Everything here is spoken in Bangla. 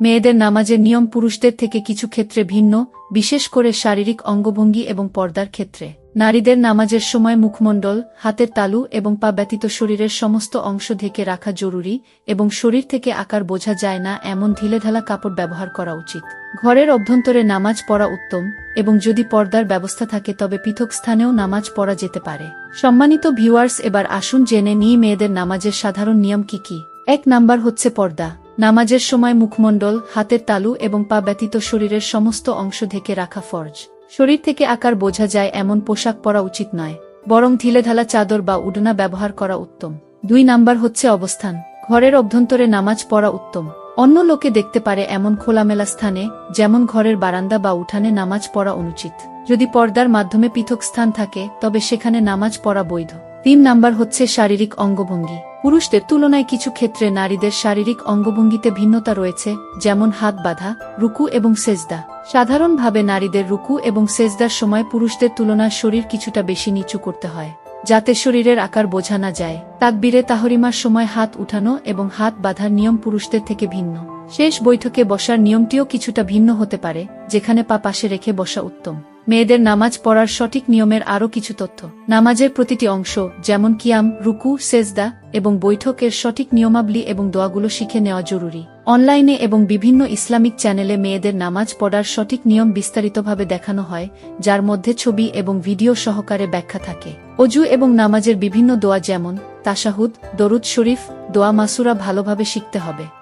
মেয়েদের নামাজের নিয়ম পুরুষদের থেকে কিছু ক্ষেত্রে ভিন্ন, বিশেষ করে শারীরিক অঙ্গভঙ্গি এবং পর্দার ক্ষেত্রে। নারীদের নামাজের সময় মুখমণ্ডল, হাতের তালু এবং পা ব্যতীত শরীরের সমস্ত অংশ ঢেকে রাখা জরুরি এবং শরীর থেকে আকার বোঝা যায় না এমন ঢিলেঢালা কাপড় ব্যবহার করা উচিত। ঘরের অভ্যন্তরে নামাজ পড়া উত্তম এবং যদি পর্দার ব্যবস্থা থাকে তবে পৃথক স্থানেও নামাজ পড়া যেতে পারে। সম্মানিত ভিউয়ার্স, এবার আসুন জেনে নিই মেয়েদের নামাজের সাধারণ নিয়ম কি কি। এক নাম্বার হচ্ছে পর্দা। নামাজের সময় মুখমণ্ডল, হাতের তালু এবং পা ব্যতীত শরীরের সমস্ত অংশ ঢেকে রাখা ফরজ। শরীর থেকে আকার বোঝা যায় এমন পোশাক পরা উচিত নয়, বরং ঢিলেঢালা চাদর বা উডনা ব্যবহার করা উত্তম। দুই নাম্বার হচ্ছে অবস্থান। ঘরের অভ্যন্তরে নামাজ পড়া উত্তম। অন্য লোকে দেখতে পারে এমন খোলামেলা স্থানে, যেমন ঘরের বারান্দা বা উঠানে নামাজ পড়া অনুচিত। যদি পর্দার মাধ্যমে পৃথক স্থান থাকে, তবে সেখানে নামাজ পড়া বৈধ। তিন নাম্বার হচ্ছে শারীরিক অঙ্গভঙ্গি। পুরুষদের তুলনায় কিছু ক্ষেত্রে নারীদের শারীরিক অঙ্গভঙ্গিতে ভিন্নতা রয়েছে, যেমন হাত বাঁধা, রুকু এবং সেজদা। সাধারণভাবে নারীদের রুকু এবং সেজদার সময় পুরুষদের তুলনায় শরীর কিছুটা বেশি নিচু করতে হয়, যাতে শরীরের আকার বোঝা না যায়। তাকবীরে তাহরিমার সময় হাত উঠানো এবং হাত বাঁধার নিয়ম পুরুষদের থেকে ভিন্ন। শেষ বৈঠকে বসার নিয়মটিও কিছুটা ভিন্ন হতে পারে, যেখানে পা পাশে রেখে বসা উত্তম। মেয়েদের নামাজ পড়ার সঠিক নিয়মের আরও কিছু তথ্য। নামাজের প্রতিটি অংশ, যেমন কিয়াম, রুকু, সেজদা এবং বৈঠকের সঠিক নিয়মাবলী এবং দোয়াগুলো শিখে নেওয়া জরুরি। অনলাইনে এবং বিভিন্ন ইসলামিক চ্যানেলে মেয়েদের নামাজ পড়ার সঠিক নিয়ম বিস্তারিতভাবে দেখানো হয়, যার মধ্যে ছবি এবং ভিডিও সহকারে ব্যাখ্যা থাকে। অজু এবং নামাজের বিভিন্ন দোয়া যেমন, তাশাহুদ, দরুদ শরীফ, দোয়া মাসুরা ভালোভাবে শিখতে হবে।